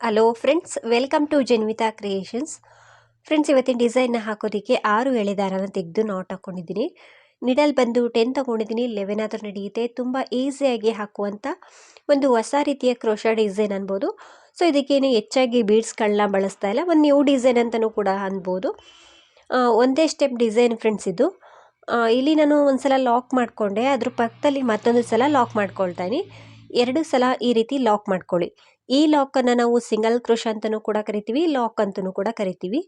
Hello friends welcome to Janvita creations friends ಇವತ್ತಿನ ಡಿಸೈನ್ನ ಹಾಕೋದಕ್ಕೆ ಆರು ಎಳೆ ದಾರನ ತೆಗೆದು ನಾಟ್ ಹಾಕ್ಕೊಂಡಿದ್ದೀನಿ ನಿಡಲ್ ಬಂದು ಟೆನ್ ತೊಗೊಂಡಿದ್ದೀನಿ. ಲೆವೆನ್ ಆದರೂ ನಡೆಯುತ್ತೆ. ತುಂಬ ಈಸಿಯಾಗಿ ಹಾಕುವಂಥ ಒಂದು ಹೊಸ ರೀತಿಯ ಕ್ರೋಶ ಡಿಸೈನ್ ಅನ್ಬೋದು. ಸೊ ಇದಕ್ಕೇನು ಹೆಚ್ಚಾಗಿ ಬೀಡ್ಸ್ಗಳನ್ನ ಬಳಸ್ತಾ ಇಲ್ಲ. ಒಂದು ನ್ಯೂ ಡಿಸೈನ್ ಅಂತಲೂ ಕೂಡ ಅನ್ಬೋದು. ಒಂದೇ ಸ್ಟೆಪ್ ಡಿಸೈನ್ ಫ್ರೆಂಡ್ಸ್ ಇದು. ಇಲ್ಲಿ ನಾನು ಒಂದು ಸಲ ಲಾಕ್ ಮಾಡಿಕೊಂಡೆ. ಅದ್ರ ಪಕ್ಕದಲ್ಲಿ ಮತ್ತೊಂದು ಸಲ ಲಾಕ್ ಮಾಡ್ಕೊಳ್ತಾ ಇದೀನಿ ಎರಡು ಸಲ ಈ ರೀತಿ ಲಾಕ್ ಮಾಡ್ಕೊಳ್ಳಿ. ಈ ಲಾಕನ್ನು ನಾವು ಸಿಂಗಲ್ ಕ್ರೋಶ ಅಂತಲೂ ಕೂಡ ಕರಿತೀವಿ ಲಾಕ್ ಅಂತಲೂ ಕೂಡ ಕರಿತೀವಿ.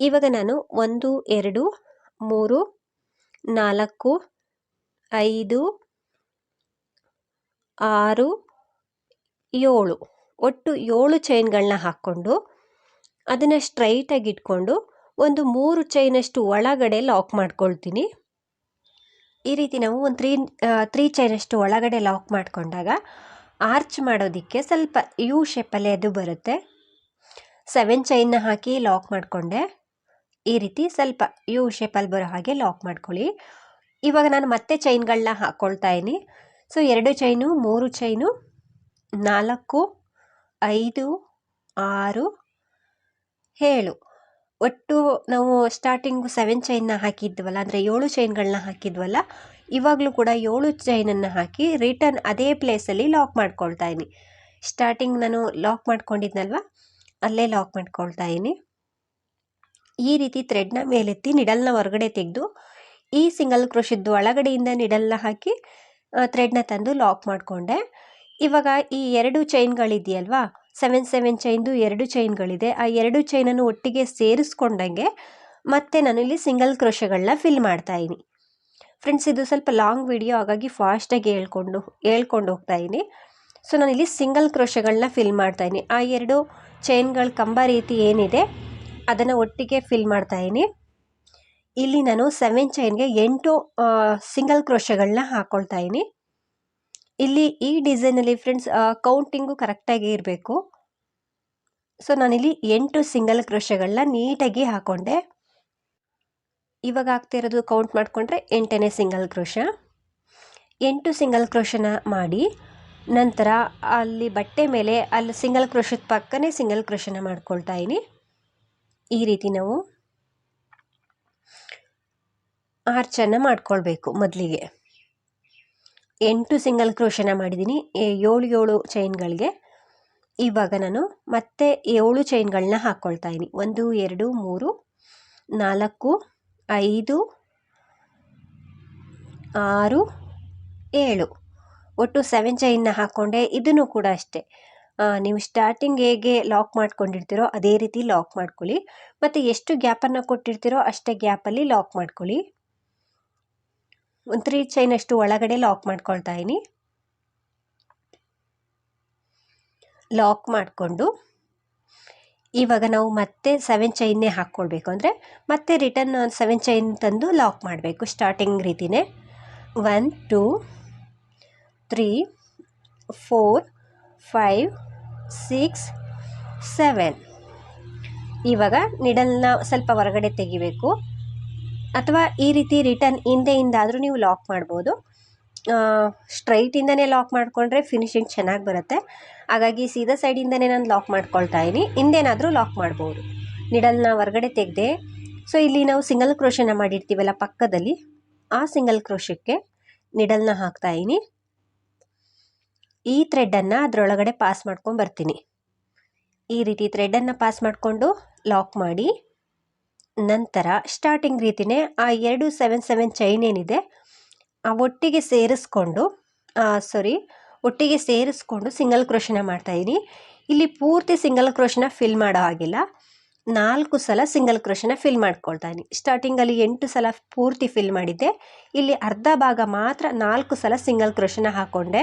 ಇವಾಗ ನಾನು ಒಂದು, ಎರಡು, ಮೂರು, ನಾಲ್ಕು, ಐದು, ಆರು, ಏಳು. ಒಟ್ಟು ಏಳು ಚೈನ್ಗಳನ್ನ ಹಾಕ್ಕೊಂಡು ಅದನ್ನು ಸ್ಟ್ರೈಟಾಗಿ ಇಟ್ಕೊಂಡು ಒಂದು ಮೂರು ಚೈನಷ್ಟು ಒಳಗಡೆ ಲಾಕ್ ಮಾಡ್ಕೊಳ್ತೀನಿ. ಈ ರೀತಿ ನಾವು ಒಂದು ತ್ರೀ ತ್ರೀ ಚೈನಷ್ಟು ಒಳಗಡೆ ಲಾಕ್ ಮಾಡಿಕೊಂಡಾಗ ಆರ್ಚ್ ಮಾಡೋದಕ್ಕೆ ಸ್ವಲ್ಪ ಯು ಶೇಪಲ್ಲಿ ಅದು ಬರುತ್ತೆ. ಸೆವೆನ್ ಚೈನ್ನ ಹಾಕಿ ಲಾಕ್ ಮಾಡಿಕೊಂಡೆ. ಈ ರೀತಿ ಸ್ವಲ್ಪ ಯು ಶೇಪಲ್ಲಿ ಬರೋ ಹಾಗೆ ಲಾಕ್ ಮಾಡ್ಕೊಳ್ಳಿ. ಇವಾಗ ನಾನು ಮತ್ತೆ ಚೈನ್ಗಳನ್ನ ಹಾಕ್ಕೊಳ್ತಾ ಇದ್ದೀನಿ. ಸೊ ಎರಡು ಚೈನು ಮೂರು ಚೈನು ನಾಲ್ಕು, ಐದು, ಆರು, ಏಳು. ಒಟ್ಟು ನಾವು ಸ್ಟಾರ್ಟಿಂಗು ಸೆವೆನ್ ಚೈನ್ನ ಹಾಕಿದ್ವಲ್ಲ, ಅಂದರೆ ಏಳು ಚೈನ್ಗಳನ್ನ ಹಾಕಿದ್ವಲ್ಲ, ಇವಾಗಲೂ ಕೂಡ ಏಳು ಚೈನನ್ನು ಹಾಕಿ ರಿಟರ್ನ್ ಅದೇ ಪ್ಲೇಸಲ್ಲಿ ಲಾಕ್ ಮಾಡ್ಕೊಳ್ತಾ ಇದ್ದೀನಿ ಸ್ಟಾರ್ಟಿಂಗ್ ನಾನು ಲಾಕ್ ಮಾಡ್ಕೊಂಡಿದ್ನಲ್ವ, ಅಲ್ಲೇ ಲಾಕ್ ಮಾಡ್ಕೊಳ್ತಾ ಇದ್ದೀನಿ ಈ ರೀತಿ ಥ್ರೆಡ್ನ ಮೇಲೆತ್ತಿ ನಿಡಲ್ನ ಹೊರಗಡೆ ತೆಗೆದು, ಈ ಸಿಂಗಲ್ ಕ್ರೋಶದ್ದು ಒಳಗಡೆಯಿಂದ ನಿಡಲ್ನ ಹಾಕಿ ಥ್ರೆಡ್ನ ತಂದು ಲಾಕ್ ಮಾಡಿಕೊಂಡೆ. ಇವಾಗ ಈ ಎರಡು ಚೈನ್ಗಳಿದೆಯಲ್ವಾ ಸೆವೆನ್ ಸೆವೆನ್ ಚೈನ್ದು ಎರಡು ಚೈನ್ಗಳಿದೆ. ಆ ಎರಡು ಚೈನನ್ನು ಒಟ್ಟಿಗೆ ಸೇರಿಸ್ಕೊಂಡಂಗೆ ಮತ್ತೆ ನಾನು ಇಲ್ಲಿ ಸಿಂಗಲ್ ಕ್ರೋಶಗಳನ್ನ ಫಿಲ್ ಮಾಡ್ತಾ ಇದ್ದೀನಿ. ಫ್ರೆಂಡ್ಸ್, ಇದು ಸ್ವಲ್ಪ ಲಾಂಗ್ ವಿಡಿಯೋ, ಹಾಗಾಗಿ ಫಾಸ್ಟಾಗಿ ಹೇಳ್ಕೊಂಡು ಹೇಳ್ಕೊಂಡು ಹೋಗ್ತಾ ಇದ್ದೀನಿ. ಸೊ, ನಾನಿಲ್ಲಿ ಸಿಂಗಲ್ ಕ್ರೋಶಗಳನ್ನ ಫಿಲ್ ಮಾಡ್ತಾ ಇದ್ದೀನಿ. ಆ ಎರಡು ಚೈನ್ಗಳ ಕಂಬ ರೀತಿ ಏನಿದೆ, ಅದನ್ನು ಒಟ್ಟಿಗೆ ಫಿಲ್ ಮಾಡ್ತಾ ಇದ್ದೀನಿ. ಇಲ್ಲಿ ನಾನು ಸೆವೆನ್ ಚೈನ್ಗೆ ಎಂಟು ಸಿಂಗಲ್ ಕ್ರೋಶಗಳನ್ನ ಹಾಕ್ಕೊಳ್ತಾ ಇದ್ದೀನಿ. ಇಲ್ಲಿ ಈ ಡಿಸೈನಲ್ಲಿ ಫ್ರೆಂಡ್ಸ್ ಕೌಂಟಿಂಗು ಕರೆಕ್ಟಾಗಿ ಇರಬೇಕು. ಸೊ ನಾನಿಲ್ಲಿ ಎಂಟು ಸಿಂಗಲ್ ಕ್ರೋಶಗಳನ್ನ ನೀಟಾಗಿ ಹಾಕ್ಕೊಂಡೆ ಇವಾಗ ಆಗ್ತಾ ಇರೋದು ಕೌಂಟ್ ಮಾಡಿಕೊಂಡ್ರೆ ಎಂಟನೇ ಸಿಂಗಲ್ ಕ್ರೋಶ ಎಂಟು ಸಿಂಗಲ್ ಕ್ರೋಶನ ಮಾಡಿ ನಂತರ ಅಲ್ಲಿ ಬಟ್ಟೆ ಮೇಲೆ ಅಲ್ಲಿ ಸಿಂಗಲ್ ಕ್ರೋಶದ ಪಕ್ಕನೇ ಸಿಂಗಲ್ ಕ್ರೋಶನ ಮಾಡ್ಕೊಳ್ತಾ ಇದ್ದೀನಿ ಈ ರೀತಿ ನಾವು ಆರ್ಚನ್ನು ಮಾಡ್ಕೊಳ್ಬೇಕು ಮೊದಲಿಗೆ. ಎಂಟು ಸಿಂಗಲ್ ಕ್ರೋಶನ ಮಾಡಿದ್ದೀನಿ. ಏಳು ಏಳು ಚೈನ್ಗಳಿಗೆ. ಇವಾಗ ನಾನು ಮತ್ತೆ ಏಳು ಚೈನ್ಗಳನ್ನ ಹಾಕ್ಕೊಳ್ತಾ ಇದ್ದೀನಿ. ಒಂದು, ಎರಡು, ಮೂರು, ನಾಲ್ಕು, ಐದು, ಆರು, ಏಳು. ಒಟ್ಟು ಸೆವೆನ್ ಚೈನ್ನ ಹಾಕ್ಕೊಂಡೆ ಇದನ್ನು ಕೂಡ ಅಷ್ಟೇ. ನೀವು ಸ್ಟಾರ್ಟಿಂಗ್ ಹೇಗೆ ಲಾಕ್ ಮಾಡ್ಕೊಂಡಿರ್ತೀರೋ ಅದೇ ರೀತಿ ಲಾಕ್ ಮಾಡ್ಕೊಳ್ಳಿ. ಮತ್ತು ಎಷ್ಟು ಗ್ಯಾಪನ್ನು ಕೊಟ್ಟಿರ್ತೀರೋ ಅಷ್ಟೇ ಗ್ಯಾಪಲ್ಲಿ ಲಾಕ್ ಮಾಡ್ಕೊಳ್ಳಿ. ಒಂದು ತ್ರೀ ಚೈನ್ ಅಷ್ಟು ಒಳಗಡೆ ಲಾಕ್ ಮಾಡ್ಕೊಳ್ತಾ ಇದ್ದೀನಿ ಲಾಕ್ ಮಾಡಿಕೊಂಡು ಇವಾಗ ನಾವು ಮತ್ತೆ ಸೆವೆನ್ ಚೈನ್ನೇ ಹಾಕ್ಕೊಳ್ಬೇಕು. ಅಂದರೆ ಮತ್ತೆ ರಿಟರ್ನ್ ಸೆವೆನ್ ಚೈನ್ ತಂದು ಲಾಕ್ ಮಾಡಬೇಕು ಸ್ಟಾರ್ಟಿಂಗ್ ರೀತಿನೇ. One two three four five six seven ಇವಾಗ ನಿಡಲ್ನ ಸ್ವಲ್ಪ ಹೊರಗಡೆ ತೆಗಿಬೇಕು. ಅಥವಾ ಈ ರೀತಿ ರಿಟರ್ನ್ ಹಿಂದೆಯಿಂದಾದರೂ ನೀವು ಲಾಕ್ ಮಾಡ್ಬೋದು. ಸ್ಟ್ರೈಟಿಂದನೇ ಲಾಕ್ ಮಾಡಿಕೊಂಡ್ರೆ ಫಿನಿಶಿಂಗ್ ಚೆನ್ನಾಗಿ ಬರುತ್ತೆ. ಹಾಗಾಗಿ ಸೀದಾ ಸೈಡಿಂದನೇ ನಾನು ಲಾಕ್ ಮಾಡ್ಕೊಳ್ತಾ ಇದ್ದೀನಿ. ಹಿಂದೇನಾದರೂ ಲಾಕ್ ಮಾಡ್ಬೋದು. ನಿಡಲ್ನ ಹೊರಗಡೆ ತೆಗೆದೆ. ಸೊ ಇಲ್ಲಿ ನಾವು ಸಿಂಗಲ್ ಕ್ರೋಶನ ಮಾಡಿರ್ತೀವಲ್ಲ ಪಕ್ಕದಲ್ಲಿ. ಆ ಸಿಂಗಲ್ ಕ್ರೋಶಕ್ಕೆ ನಿಡಲ್ನ ಹಾಕ್ತಾ ಇದ್ದೀನಿ. ಈ ಥ್ರೆಡ್ಡನ್ನು ಅದರೊಳಗಡೆ ಪಾಸ್ ಮಾಡ್ಕೊಂಡು ಬರ್ತೀನಿ. ಈ ರೀತಿ ಥ್ರೆಡ್ಡನ್ನು ಪಾಸ್ ಮಾಡಿಕೊಂಡು ಲಾಕ್ ಮಾಡಿ. ನಂತರ ಸ್ಟಾರ್ಟಿಂಗ್ ರೀತಿಯೇ ಆ ಎರಡು ಸೆವೆನ್ ಸೆವೆನ್ ಚೈನ್ ಏನಿದೆ, ಆ ಒಟ್ಟಿಗೆ ಸೇರಿಸ್ಕೊಂಡು ಸಾರಿ ಒಟ್ಟಿಗೆ ಸೇರಿಸ್ಕೊಂಡು ಸಿಂಗಲ್ ಕ್ರೋಶನ ಮಾಡ್ತಾಯಿದ್ದೀನಿ ಇಲ್ಲಿ ಪೂರ್ತಿ ಸಿಂಗಲ್ ಕ್ರೋಶನ ಫಿಲ್ ಮಾಡೋ ಹಾಗಿಲ್ಲ. ನಾಲ್ಕು ಸಲ ಸಿಂಗಲ್ ಕ್ರೋಶನ ಫಿಲ್ ಮಾಡ್ಕೊಳ್ತಾ ಇದ್ದೀನಿ ಸ್ಟಾರ್ಟಿಂಗಲ್ಲಿ ಎಂಟು ಸಲ ಪೂರ್ತಿ ಫಿಲ್ ಮಾಡಿದ್ದೆ. ಇಲ್ಲಿ ಅರ್ಧ ಭಾಗ ಮಾತ್ರ ನಾಲ್ಕು ಸಲ ಸಿಂಗಲ್ ಕ್ರೋಶನ ಹಾಕ್ಕೊಂಡೆ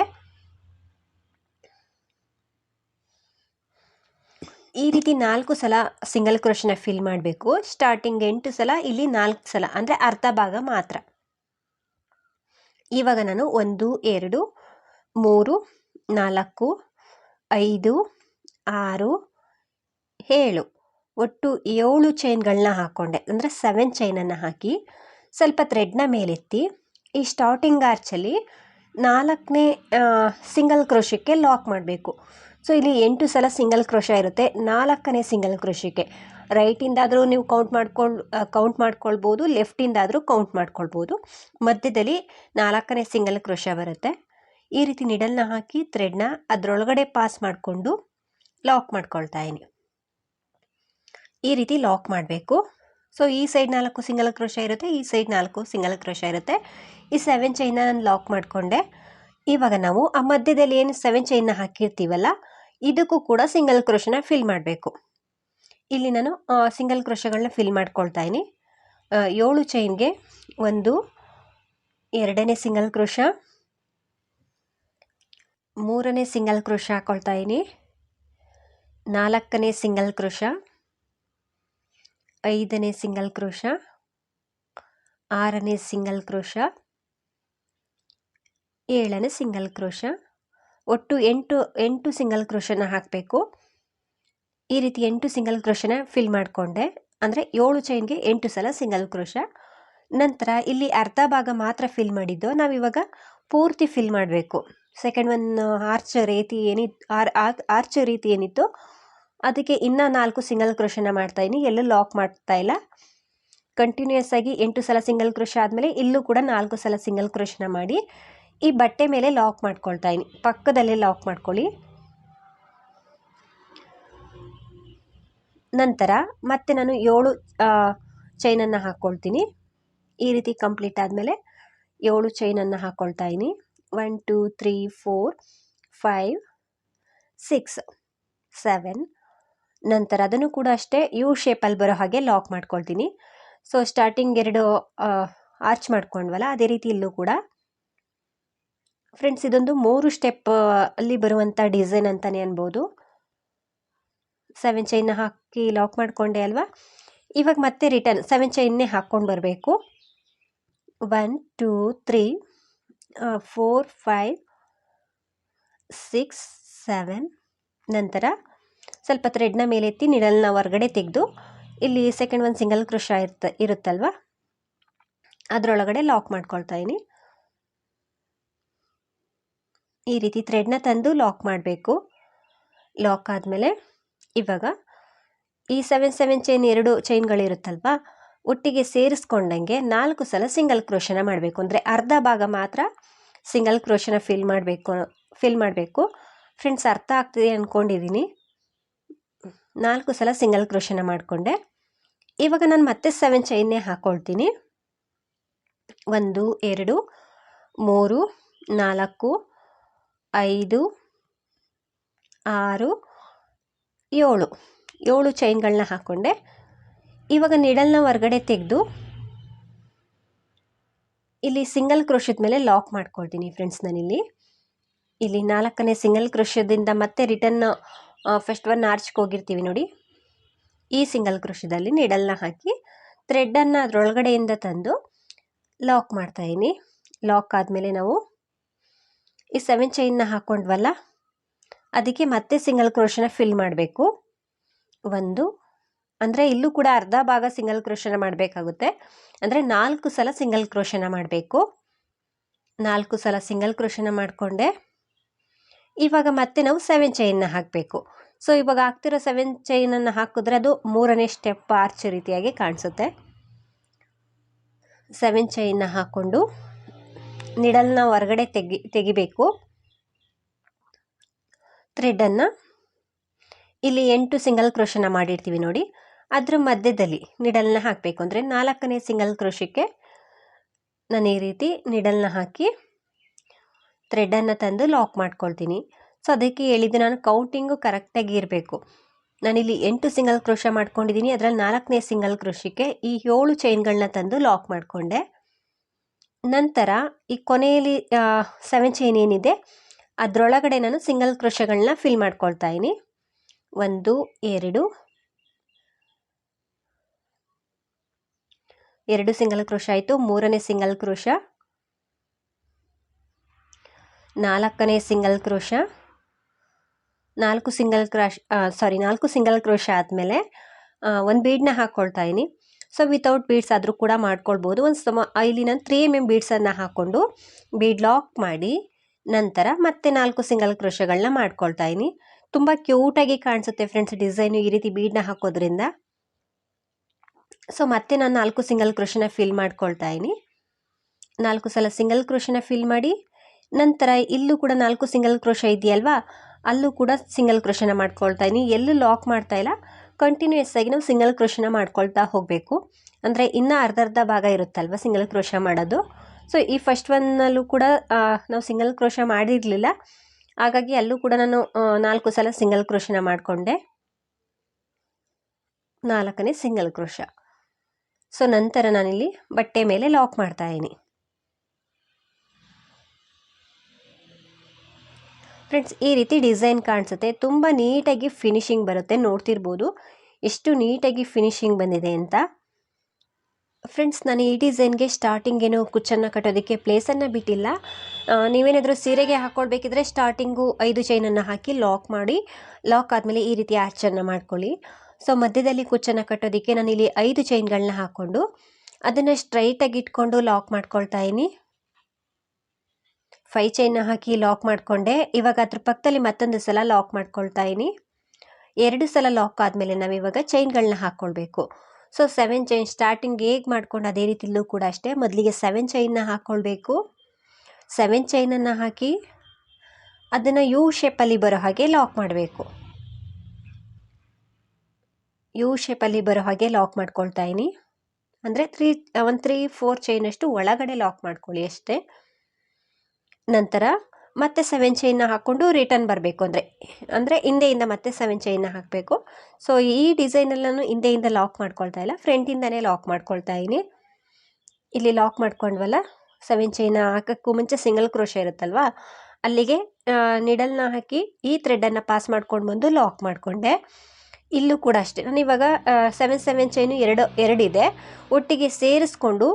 ಈ ರೀತಿ ನಾಲ್ಕು ಸಲ ಸಿಂಗಲ್ ಕ್ರೋಶನ ಫಿಲ್ ಮಾಡಬೇಕು. ಸ್ಟಾರ್ಟಿಂಗ್ ಎಂಟು ಸಲ, ಇಲ್ಲಿ ನಾಲ್ಕು ಸಲ, ಅಂದರೆ ಅರ್ಧ ಭಾಗ ಮಾತ್ರ. ಇವಾಗ ನಾನು ಒಂದು, ಎರಡು, ಮೂರು, ನಾಲ್ಕು, ಐದು, ಆರು, ಏಳು. ಒಟ್ಟು ಏಳು ಚೈನ್ಗಳನ್ನ ಹಾಕ್ಕೊಂಡೆ ಅಂದರೆ ಸೆವೆನ್ ಚೈನನ್ನು ಹಾಕಿ ಸ್ವಲ್ಪ ಥ್ರೆಡ್ನ ಮೇಲೆತ್ತಿ, ಈ ಸ್ಟಾರ್ಟಿಂಗ್ ಆರ್ಚಲ್ಲಿ ನಾಲ್ಕನೇ ಸಿಂಗಲ್ ಕ್ರೋಶಕ್ಕೆ ಲಾಕ್ ಮಾಡಬೇಕು. ಸೊ ಇಲ್ಲಿ ಎಂಟು ಸಲ ಸಿಂಗಲ್ ಕ್ರೋಶ ಇರುತ್ತೆ. ನಾಲ್ಕನೇ ಸಿಂಗಲ್ ಕ್ರೋಶಕ್ಕೆ ರೈಟಿಂದಾದರೂ ನೀವು ಕೌಂಟ್ ಮಾಡ್ಕೊಂಡು ಕೌಂಟ್ ಮಾಡ್ಕೊಳ್ಬೋದು. ಲೆಫ್ಟಿಂದಾದರೂ ಕೌಂಟ್ ಮಾಡ್ಕೊಳ್ಬೋದು. ಮಧ್ಯದಲ್ಲಿ ನಾಲ್ಕನೇ ಸಿಂಗಲ್ ಕ್ರೋಶ ಬರುತ್ತೆ. ಈ ರೀತಿ ನಿಡಲ್ನ ಹಾಕಿ ಥ್ರೆಡ್ನ ಅದರೊಳಗಡೆ ಪಾಸ್ ಮಾಡಿಕೊಂಡು ಲಾಕ್ ಮಾಡ್ಕೊಳ್ತಾ ಇದೀನಿ ಈ ರೀತಿ ಲಾಕ್ ಮಾಡಬೇಕು. ಸೊ ಈ ಸೈಡ್ ನಾಲ್ಕು ಸಿಂಗಲ್ ಕ್ರೋಶ ಇರುತ್ತೆ. ಈ ಸೈಡ್ ನಾಲ್ಕು ಸಿಂಗಲ್ ಕ್ರೋಶ ಇರುತ್ತೆ. ಈ ಸೆವೆನ್ ಚೈನ ನಾನು ಲಾಕ್ ಮಾಡಿಕೊಂಡೆ. ಇವಾಗ ನಾವು ಆ ಮಧ್ಯದಲ್ಲಿ ಏನು ಸೆವೆನ್ ಚೈನ್ನ ಹಾಕಿರ್ತೀವಲ್ಲ ಇದಕ್ಕೂ ಕೂಡ ಸಿಂಗಲ್ ಕ್ರೋಶನ ಫಿಲ್ ಮಾಡಬೇಕು. ಇಲ್ಲಿ ನಾನು ಸಿಂಗಲ್ ಕ್ರೋಶಗಳನ್ನ ಫಿಲ್ ಮಾಡ್ಕೊಳ್ತಾ ಇದ್ದೀನಿ. ಏಳು ಚೈನ್ಗೆ ಒಂದು, ಎರಡನೇ ಸಿಂಗಲ್ ಕ್ರೋಶ ಮೂರನೇ ಸಿಂಗಲ್ ಕ್ರೋಶ ಹಾಕೊಳ್ತಾ ಇದ್ದೀನಿ. ನಾಲ್ಕನೇ ಸಿಂಗಲ್ ಕ್ರೋಶ ಐದನೇ ಸಿಂಗಲ್ ಕ್ರೋಶ ಆರನೇ ಸಿಂಗಲ್ ಕ್ರೋಶ ಏಳನೇ ಸಿಂಗಲ್ ಕ್ರೋಶ ಒಟ್ಟು ಎಂಟು ಎಂಟು ಸಿಂಗಲ್ ಕ್ರೋಶನ ಹಾಕಬೇಕು. ಈ ರೀತಿ ಎಂಟು ಸಿಂಗಲ್ ಕ್ರೋಶನ ಫಿಲ್ ಮಾಡಿಕೊಂಡೆ. ಅಂದರೆ ಏಳು ಚೈನ್ಗೆ ಎಂಟು ಸಲ ಸಿಂಗಲ್ ಕ್ರೋಶ ನಂತರ ಇಲ್ಲಿ ಅರ್ಧ ಭಾಗ ಮಾತ್ರ ಫಿಲ್ ಮಾಡಿದ್ದು. ನಾವಿವಾಗ ಪೂರ್ತಿ ಫಿಲ್ ಮಾಡಬೇಕು. ಸೆಕೆಂಡ್ ಒನ್ ಆರ್ಚ್ ರೀತಿ ಏನಿತ್ತು ಆರ್ ಆರ್ಚ್ ರೀತಿ ಏನಿತ್ತು ಅದಕ್ಕೆ ಇನ್ನೂ ನಾಲ್ಕು ಸಿಂಗಲ್ ಕ್ರೋಶನ ಮಾಡ್ತಾಯಿದ್ದೀನಿ ಎಲ್ಲೂ ಲಾಕ್ ಮಾಡ್ತಾ ಇಲ್ಲ. ಕಂಟಿನ್ಯೂಸ್ ಆಗಿ ಎಂಟು ಸಲ ಸಿಂಗಲ್ ಕ್ರೋಶ ಆದಮೇಲೆ ಇಲ್ಲೂ ಕೂಡ ನಾಲ್ಕು ಸಲ ಸಿಂಗಲ್ ಕ್ರೋಶನ ಮಾಡಿ. ಈ ಬಟ್ಟೆ ಮೇಲೆ ಲಾಕ್ ಮಾಡ್ಕೊಳ್ತಾ ಇದ್ದೀನಿ ಪಕ್ಕದಲ್ಲೇ ಲಾಕ್ ಮಾಡ್ಕೊಳ್ಳಿ. ನಂತರ ಮತ್ತೆ ನಾನು ಏಳು ಚೈನನ್ನು ಹಾಕ್ಕೊಳ್ತೀನಿ ಈ ರೀತಿ ಕಂಪ್ಲೀಟ್ ಆದಮೇಲೆ ಏಳು ಚೈನನ್ನು ಹಾಕ್ಕೊಳ್ತಾ ಇದ್ದೀನಿ one two three four five six seven ನಂತರ ಅದನ್ನು ಕೂಡ ಅಷ್ಟೇ ಯು ಶೇಪಲ್ಲಿ ಬರೋ ಹಾಗೆ ಲಾಕ್ ಮಾಡ್ಕೊಳ್ತೀನಿ. ಸೊ ಸ್ಟಾರ್ಟಿಂಗ್ ಎರಡು ಆರ್ಚ್ ಮಾಡ್ಕೊಂಡ್ವಲ್ಲ, ಅದೇ ರೀತಿ ಇಲ್ಲೂ ಕೂಡ ಫ್ರೆಂಡ್ಸ್ ಇದೊಂದು ಮೂರು ಸ್ಟೆಪ್ ಅಲ್ಲಿ ಬರುವಂಥ ಡಿಸೈನ್ ಅಂತಲೇ ಅನ್ಬೋದು. ಸೆವೆನ್ ಚೈನ್ನ ಹಾಕಿ ಲಾಕ್ ಮಾಡಿಕೊಂಡೆ ಅಲ್ವಾ? ಇವಾಗ ಮತ್ತೆ ರಿಟರ್ನ್ ಸೆವೆನ್ ಚೈನ್ನೇ ಹಾಕ್ಕೊಂಡು ಬರಬೇಕು. One two three four five six seven ನಂತರ ಸ್ವಲ್ಪ ಥ್ರೆಡ್ನ ಮೇಲೆ ಎತ್ತಿ ನಿಡಲ್ನ ಹೊರಗಡೆ ತೆಗೆದು, ಇಲ್ಲಿ ಸೆಕೆಂಡ್ ಒಂದು ಸಿಂಗಲ್ ಕ್ರೋಶ ಇರ್ತ, ಇರುತ್ತಲ್ವ? ಅದರೊಳಗಡೆ ಲಾಕ್ ಮಾಡ್ಕೊಳ್ತಾ ಇದ್ದೀನಿ ಈ ರೀತಿ ಥ್ರೆಡ್ನ ತಂದು ಲಾಕ್ ಮಾಡಬೇಕು. ಲಾಕ್ ಆದಮೇಲೆ ಇವಾಗ ಈ ಸೆವೆನ್ ಸೆವೆನ್ ಚೈನ್ ಎರಡು ಚೈನ್ಗಳಿರುತ್ತಲ್ವ ಒಟ್ಟಿಗೆ ಸೇರಿಸ್ಕೊಂಡಂಗೆ ನಾಲ್ಕು ಸಲ ಸಿಂಗಲ್ ಕ್ರೋಶನ ಮಾಡಬೇಕು. ಅಂದರೆ ಅರ್ಧ ಭಾಗ ಮಾತ್ರ ಸಿಂಗಲ್ ಕ್ರೋಶನ ಫಿಲ್ ಮಾಡಬೇಕು ಫಿಲ್ ಮಾಡಬೇಕು. ಫ್ರೆಂಡ್ಸ್ ಅರ್ಥ ಆಗ್ತಿದೆ ಅಂದ್ಕೊಂಡಿದ್ದೀನಿ ನಾಲ್ಕು ಸಲ ಸಿಂಗಲ್ ಕ್ರೋಶನ ಮಾಡಿಕೊಂಡೆ. ಇವಾಗ ನಾನು ಮತ್ತೆ ಸೆವೆನ್ ಚೈನ್ನೇ ಹಾಕ್ಕೊಳ್ತೀನಿ ಒಂದು, ಎರಡು, ಮೂರು, ನಾಲ್ಕು ಐದು, ಆರು, ಏಳು. ಏಳು ಚೈನ್ಗಳನ್ನ ಹಾಕ್ಕೊಂಡೆ ಇವಾಗ ನಿಡಲ್ನ ಹೊರಗಡೆ ತೆಗೆದು ಇಲ್ಲಿ ಸಿಂಗಲ್ ಕ್ರೋಶದ ಮೇಲೆ ಲಾಕ್ ಮಾಡ್ಕೊಳ್ತೀನಿ ಫ್ರೆಂಡ್ಸ್ ನಾನಿಲ್ಲಿ. ಇಲ್ಲಿ ನಾಲ್ಕನೇ ಸಿಂಗಲ್ ಕ್ರೋಶದಿಂದ ಮತ್ತೆ ರಿಟರ್ನ್ ಫಸ್ಟ್ ಒನ್ ಆರ್ಚ್ಗೆ ಹೋಗಿರ್ತೀವಿ ನೋಡಿ. ಈ ಸಿಂಗಲ್ ಕ್ರೋಶದಲ್ಲಿ ನಿಡಲ್ನ ಹಾಕಿ ಥ್ರೆಡ್ಡನ್ನು ಅದರೊಳಗಡೆಯಿಂದ ತಂದು ಲಾಕ್ ಮಾಡ್ತಾಯಿದ್ದೀನಿ ಲಾಕ್ ಆದಮೇಲೆ ನಾವು ಈ ಸೆವೆನ್ ಚೈನ್ನ ಹಾಕ್ಕೊಂಡ್ವಲ್ಲ ಅದಕ್ಕೆ ಮತ್ತೆ ಸಿಂಗಲ್ ಕ್ರೋಶನ ಫಿಲ್ ಮಾಡಬೇಕು. ಒಂದು, ಅಂದರೆ ಇಲ್ಲೂ ಕೂಡ ಅರ್ಧ ಭಾಗ ಸಿಂಗಲ್ ಕ್ರೋಶನ ಮಾಡಬೇಕಾಗುತ್ತೆ. ಅಂದರೆ ನಾಲ್ಕು ಸಲ ಸಿಂಗಲ್ ಕ್ರೋಶನ ಮಾಡಬೇಕು. ನಾಲ್ಕು ಸಲ ಸಿಂಗಲ್ ಕ್ರೋಶನ ಮಾಡಿಕೊಂಡೆ. ಇವಾಗ ಮತ್ತೆ ನಾವು ಸೆವೆನ್ ಚೈನ್ನ ಹಾಕಬೇಕು. ಸೊ ಇವಾಗ ಆಗ್ತಿರೋ ಸೆವೆನ್ ಚೈನನ್ನು ಹಾಕಿದ್ರೆ ಅದು ಮೂರನೇ ಸ್ಟೆಪ್ ಆರ್ಚ್ ರೀತಿಯಾಗಿ ಕಾಣಿಸುತ್ತೆ. ಸೆವೆನ್ ಚೈನ್ನ ಹಾಕ್ಕೊಂಡು ನಿಡಲ್ನ ಹೊರಗಡೆ ತೆಗಿ, ತೆಗಿಬೇಕು. ಥ್ರೆಡ್ಡನ್ನು ಇಲ್ಲಿ ಎಂಟು ಸಿಂಗಲ್ ಕ್ರೋಶನ ಮಾಡಿರ್ತೀವಿ ನೋಡಿ. ಅದ್ರ ಮಧ್ಯದಲ್ಲಿ ನಿಡಲ್ನ ಹಾಕಬೇಕು ಅಂದರೆ ನಾಲ್ಕನೇ ಸಿಂಗಲ್ ಕ್ರೋಶಕ್ಕೆ ನಾನು ಈ ರೀತಿ ನಿಡಲ್ನ ಹಾಕಿ ಥ್ರೆಡನ್ನು ತಂದು ಲಾಕ್ ಮಾಡ್ಕೊಳ್ತೀನಿ. ಸೊ ಅದಕ್ಕೆ ಹೇಳಿದ್ದು ನಾನು ಕೌಂಟಿಂಗು ಕರೆಕ್ಟಾಗಿ ಇರಬೇಕು. ನಾನಿಲ್ಲಿ ಎಂಟು ಸಿಂಗಲ್ ಕ್ರೋಶ ಮಾಡ್ಕೊಂಡಿದ್ದೀನಿ. ಅದರಲ್ಲಿ ನಾಲ್ಕನೇ ಸಿಂಗಲ್ ಕ್ರೋಶಕ್ಕೆ ಈ ಏಳು ಚೈನ್ಗಳನ್ನ ತಂದು ಲಾಕ್ ಮಾಡಿಕೊಂಡೆ. ನಂತರ ಈ ಕೊನೆಯಲ್ಲಿ ಸೆವೆನ್ ಚೈನ್ ಏನಿದೆ, ಅದರೊಳಗಡೆ ನಾನು ಸಿಂಗಲ್ ಕ್ರೋಶಗಳನ್ನ ಫಿಲ್ ಮಾಡ್ಕೊಳ್ತಾ ಇದ್ದೀನಿ. ಒಂದು, ಎರಡು ಎರಡು ಸಿಂಗಲ್ ಕ್ರೋಶ ಆಯಿತು, ಮೂರನೇ ಸಿಂಗಲ್ ಕ್ರೋಶ ನಾಲ್ಕನೇ ಸಿಂಗಲ್ ಕ್ರೋಶ ನಾಲ್ಕು ಸಿಂಗಲ್ ಕ್ರಾಶ್ ಸಾರಿ ನಾಲ್ಕು ಸಿಂಗಲ್ ಕ್ರೋಶ ಆದಮೇಲೆ ಒಂದು ಬೀಡನ್ನ ಹಾಕ್ಕೊಳ್ತಾ ಇದ್ದೀನಿ. ಸೊ ವಿತೌಟ್ ಬೀಡ್ಸ್ ಆದರೂ ಕೂಡ ಮಾಡ್ಕೊಳ್ಬೋದು. ಒಂದು ಸಮ, ಇಲ್ಲಿ ನಾನು ತ್ರೀ ಎಂ ಎಂ ಬೀಡ್ಸನ್ನು ಹಾಕ್ಕೊಂಡು ಬೀಡ್ ಲಾಕ್ ಮಾಡಿ ನಂತರ ಮತ್ತೆ ನಾಲ್ಕು ಸಿಂಗಲ್ ಕ್ರೋಶಗಳನ್ನ ಮಾಡ್ಕೊಳ್ತಾ ಇದ್ದೀನಿ. ತುಂಬ ಕ್ಯೂಟಾಗಿ ಕಾಣಿಸುತ್ತೆ ಫ್ರೆಂಡ್ಸ್ ಡಿಸೈನು ಈ ರೀತಿ ಬೀಡ್ನ ಹಾಕೋದ್ರಿಂದ. ಸೊ ಮತ್ತೆ ನಾನು ನಾಲ್ಕು ಸಿಂಗಲ್ ಕ್ರೋಶನ ಫಿಲ್ ಮಾಡ್ಕೊಳ್ತಾ ಇದ್ದೀನಿ. ನಾಲ್ಕು ಸಲ ಸಿಂಗಲ್ ಕ್ರೋಶನ ಫಿಲ್ ಮಾಡಿ ನಂತರ ಇಲ್ಲೂ ಕೂಡ ನಾಲ್ಕು ಸಿಂಗಲ್ ಕ್ರೋಶ ಇದೆಯಲ್ವಾ, ಅಲ್ಲೂ ಕೂಡ ಸಿಂಗಲ್ ಕ್ರೋಶನ ಮಾಡ್ಕೊಳ್ತಾ ಇದ್ದೀನಿ. ಎಲ್ಲೂ ಲಾಕ್ ಮಾಡ್ತಾ ಇಲ್ಲ. ಕಂಟಿನ್ಯೂಯಸ್ ಆಗಿ ನಾವು ಸಿಂಗಲ್ ಕ್ರೋಶನ ಮಾಡ್ಕೊಳ್ತಾ ಹೋಗಬೇಕು. ಅಂದರೆ ಇನ್ನೂ ಅರ್ಧ ಅರ್ಧ ಭಾಗ ಇರುತ್ತಲ್ವ ಸಿಂಗಲ್ ಕ್ರೋಶ ಮಾಡೋದು. ಸೊ ಈ ಫಸ್ಟ್ ಒನ್ನಲ್ಲೂ ಕೂಡ ನಾವು ಸಿಂಗಲ್ ಕ್ರೋಶ ಮಾಡಿರಲಿಲ್ಲ. ಹಾಗಾಗಿ ಅಲ್ಲೂ ಕೂಡ ನಾನು ನಾಲ್ಕು ಸಲ ಸಿಂಗಲ್ ಕ್ರೋಶನ ಮಾಡಿಕೊಂಡೆ. ನಾಲ್ಕನೇ ಸಿಂಗಲ್ ಕ್ರೋಶ ಸೊ ನಂತರ ನಾನಿಲ್ಲಿ ಬಟ್ಟೆ ಮೇಲೆ ಲಾಕ್ ಮಾಡ್ತಾ ಇದ್ದೀನಿ. ಫ್ರೆಂಡ್ಸ್, ಈ ರೀತಿ ಡಿಸೈನ್ ಕಾಣಿಸುತ್ತೆ. ತುಂಬ ನೀಟಾಗಿ ಫಿನಿಶಿಂಗ್ ಬರುತ್ತೆ. ನೋಡ್ತಿರ್ಬೋದು. ಎಷ್ಟು ನೀಟಾಗಿ ಫಿನಿಶಿಂಗ್ ಬಂದಿದೆ ಅಂತ. ಫ್ರೆಂಡ್ಸ್, ನಾನು ಈ ಡಿಸೈನ್ಗೆ ಸ್ಟಾರ್ಟಿಂಗೇನು ಕುಚ್ಚನ್ನು ಕಟ್ಟೋದಕ್ಕೆ ಪ್ಲೇಸನ್ನು ಬಿಟ್ಟಿಲ್ಲ. ನೀವೇನಾದರೂ ಸೀರೆಗೆ ಹಾಕ್ಕೊಳ್ಬೇಕಿದ್ರೆ ಸ್ಟಾರ್ಟಿಂಗು ಐದು ಚೈನನ್ನು ಹಾಕಿ ಲಾಕ್ ಮಾಡಿ, ಲಾಕ್ ಆದಮೇಲೆ ಈ ರೀತಿ ಆರ್ಚನ್ನು ಮಾಡ್ಕೊಳ್ಳಿ. ಸೊ, ಮಧ್ಯದಲ್ಲಿ ಕುಚ್ಚನ್ನು ಕಟ್ಟೋದಕ್ಕೆ ನಾನು ಇಲ್ಲಿ ಐದು ಚೈನ್ಗಳನ್ನ ಹಾಕ್ಕೊಂಡು ಅದನ್ನು ಸ್ಟ್ರೈಟಾಗಿ ಇಟ್ಕೊಂಡು ಲಾಕ್ ಮಾಡ್ಕೊಳ್ತಾ ಇದ್ದೀನಿ. ಫೈ ಚೈನ್ನ ಹಾಕಿ ಲಾಕ್ ಮಾಡಿಕೊಂಡೆ. ಇವಾಗ ಅದ್ರ ಪಕ್ಕದಲ್ಲಿ ಮತ್ತೊಂದು ಸಲ ಲಾಕ್ ಮಾಡ್ಕೊಳ್ತಾ ಇದ್ದೀನಿ. ಎರಡು ಸಲ ಲಾಕ್ ಆದಮೇಲೆ ನಾವು ಇವಾಗ ಚೈನ್ಗಳನ್ನ ಹಾಕ್ಕೊಳ್ಬೇಕು ಸೊ ಸೆವೆನ್ ಚೈನ್ ಸ್ಟಾರ್ಟಿಂಗ್ ಹೇಗೆ ಮಾಡ್ಕೊಂಡು ಅದೇ ರೀತಿಲೂ ಕೂಡ ಅಷ್ಟೇ. ಮೊದಲಿಗೆ ಸೆವೆನ್ ಚೈನ್ನ ಹಾಕ್ಕೊಳ್ಬೇಕು ಸೆವೆನ್ ಚೈನನ್ನು ಹಾಕಿ ಅದನ್ನು ಯು ಶೇಪಲ್ಲಿ ಬರೋ ಹಾಗೆ ಲಾಕ್ ಮಾಡಬೇಕು. ಯು ಶೇಪಲ್ಲಿ ಬರೋ ಹಾಗೆ ಲಾಕ್ ಮಾಡ್ಕೊಳ್ತಾ ಇದ್ದೀನಿ. ಅಂದರೆ ತ್ರೀ ಒಂದು ತ್ರೀ ಫೋರ್ ಚೈನಷ್ಟು ಒಳಗಡೆ ಲಾಕ್ ಮಾಡ್ಕೊಳ್ಳಿ ಅಷ್ಟೇ. ನಂತರ ಮತ್ತೆ ಸೆವೆನ್ ಚೈನ್ನ ಹಾಕ್ಕೊಂಡು ರಿಟರ್ನ್ ಬರಬೇಕು ಅಂದರೆ ಅಂದರೆ ಹಿಂದೆಯಿಂದ ಮತ್ತೆ ಸೆವೆನ್ ಚೈನ್ನ ಹಾಕಬೇಕು. ಸೊ ಈ ಡಿಸೈನಲ್ಲೂ ಹಿಂದೆಯಿಂದ ಲಾಕ್ ಮಾಡ್ಕೊಳ್ತಾ ಇಲ್ಲ. ಫ್ರಂಟಿಂದನೇ ಲಾಕ್ ಮಾಡ್ಕೊಳ್ತಾ ಇದ್ದೀನಿ ಇಲ್ಲಿ ಲಾಕ್ ಮಾಡ್ಕೊಂಡ್ವಲ್ಲ ಸೆವೆನ್ ಚೈನ್ನ ಹಾಕೋಕ್ಕೂ ಮುಂಚೆ ಸಿಂಗಲ್ ಕ್ರೋಶ ಇರುತ್ತಲ್ವಾ? ಅಲ್ಲಿಗೆ ನಿಡಲ್ನ ಹಾಕಿ ಈ ಥ್ರೆಡನ್ನು ಪಾಸ್ ಮಾಡ್ಕೊಂಡು ಬಂದು ಲಾಕ್ ಮಾಡಿಕೊಂಡೆ. ಇಲ್ಲೂ ಕೂಡ ಅಷ್ಟೇ. ನಾನು ಇವಾಗ ಸೆವೆನ್ ಸೆವೆನ್ ಚೈನು ಎರಡು ಎರಡಿದೆ ಒಟ್ಟಿಗೆ ಸೇರಿಸ್ಕೊಂಡು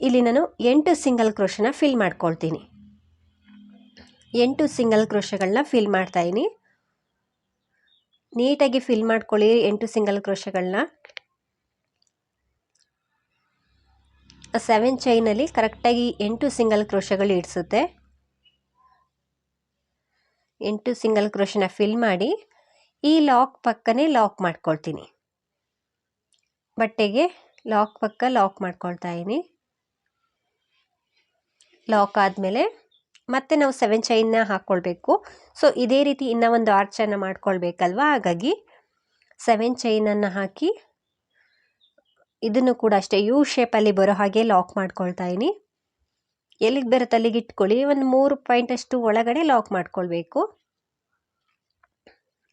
ಇಲ್ಲಿ ನಾನು ಎಂಟು ಸಿಂಗಲ್ ಕ್ರೋಶನ ಫಿಲ್ ಮಾಡ್ಕೊಳ್ತೀನಿ. ಎಂಟು ಸಿಂಗಲ್ ಕ್ರೋಶಗಳನ್ನ ಫಿಲ್ ಮಾಡ್ತಾಯಿದ್ದೀನಿ ನೀಟಾಗಿ ಫಿಲ್ ಮಾಡ್ಕೊಳ್ಳಿ ಎಂಟು ಸಿಂಗಲ್ ಕ್ರೋಶಗಳನ್ನ. ಸೆವೆನ್ ಚೈನಲ್ಲಿ ಕರೆಕ್ಟಾಗಿ ಎಂಟು ಸಿಂಗಲ್ ಕ್ರೋಶಗಳು ಇಡಿಸುತ್ತೆ. ಎಂಟು ಸಿಂಗಲ್ ಕ್ರೋಶನ ಫಿಲ್ ಮಾಡಿ ಈ ಲಾಕ್ ಪಕ್ಕನೇ ಲಾಕ್ ಮಾಡ್ಕೊಳ್ತೀನಿ. ಬಟ್ಟೆಗೆ ಲಾಕ್ ಪಕ್ಕ ಲಾಕ್ ಮಾಡ್ಕೊಳ್ತಾ ಇದ್ದೀನಿ ಲಾಕ್ ಆದಮೇಲೆ ಮತ್ತೆ ನಾವು ಸೆವೆನ್ ಚೈನ್ನ ಹಾಕ್ಕೊಳ್ಬೇಕು ಸೊ ಇದೇ ರೀತಿ ಇನ್ನೂ ಒಂದು ಆರ್ಚನ್ನು ಮಾಡ್ಕೊಳ್ಬೇಕಲ್ವಾ? ಹಾಗಾಗಿ ಸೆವೆನ್ ಚೈನನ್ನು ಹಾಕಿ ಇದನ್ನು ಕೂಡ ಅಷ್ಟೇ ಯು ಶೇಪಲ್ಲಿ ಬರೋ ಹಾಗೆ ಲಾಕ್ ಮಾಡ್ಕೊಳ್ತಾ ಇದ್ದೀನಿ ಎಲ್ಲಿಗೆ ಬರುತ್ತೆ ಅಲ್ಲಿಗೆ ಇಟ್ಕೊಳ್ಳಿ? ಒಂದು ಮೂರು ಪಾಯಿಂಟಷ್ಟು ಒಳಗಡೆ ಲಾಕ್ ಮಾಡ್ಕೊಳ್ಬೇಕು.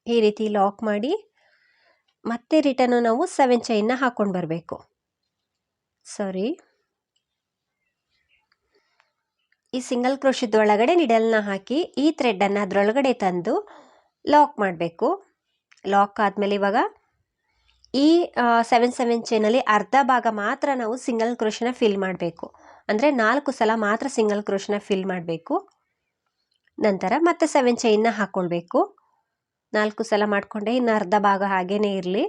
ಈ ರೀತಿ ಲಾಕ್ ಮಾಡಿ ಮತ್ತೆ ರಿಟರ್ನು ನಾವು ಸೆವೆನ್ ಚೈನ್ನ ಹಾಕ್ಕೊಂಡು ಬರಬೇಕು. ಸಾರಿ ಈ ಸಿಂಗಲ್ ಕ್ರೋಶದೊಳಗಡೆ ನಿಡಲ್ನ ಹಾಕಿ ಈ ಥ್ರೆಡ್ಡನ್ನು ಅದರೊಳಗಡೆ ತಂದು ಲಾಕ್ ಮಾಡಬೇಕು. ಲಾಕ್ ಆದಮೇಲೆ ಇವಾಗ ಈ ಸೆವೆನ್ ಸೆವೆನ್ ಚೈನಲ್ಲಿ ಅರ್ಧ ಭಾಗ ಮಾತ್ರ ನಾವು ಸಿಂಗಲ್ ಕ್ರೋಶನ ಫಿಲ್ ಮಾಡಬೇಕು. ಅಂದರೆ ನಾಲ್ಕು ಸಲ ಮಾತ್ರ ಸಿಂಗಲ್ ಕ್ರೋಶನ ಫಿಲ್ ಮಾಡಬೇಕು. ನಂತರ ಮತ್ತೆ ಸೆವೆನ್ ಚೈನ್ನ ಹಾಕ್ಕೊಳ್ಬೇಕು ನಾಲ್ಕು ಸಲ ಮಾಡಿಕೊಂಡೆ, ಇನ್ನು ಅರ್ಧ ಭಾಗ ಹಾಗೇ ಇರಲಿ.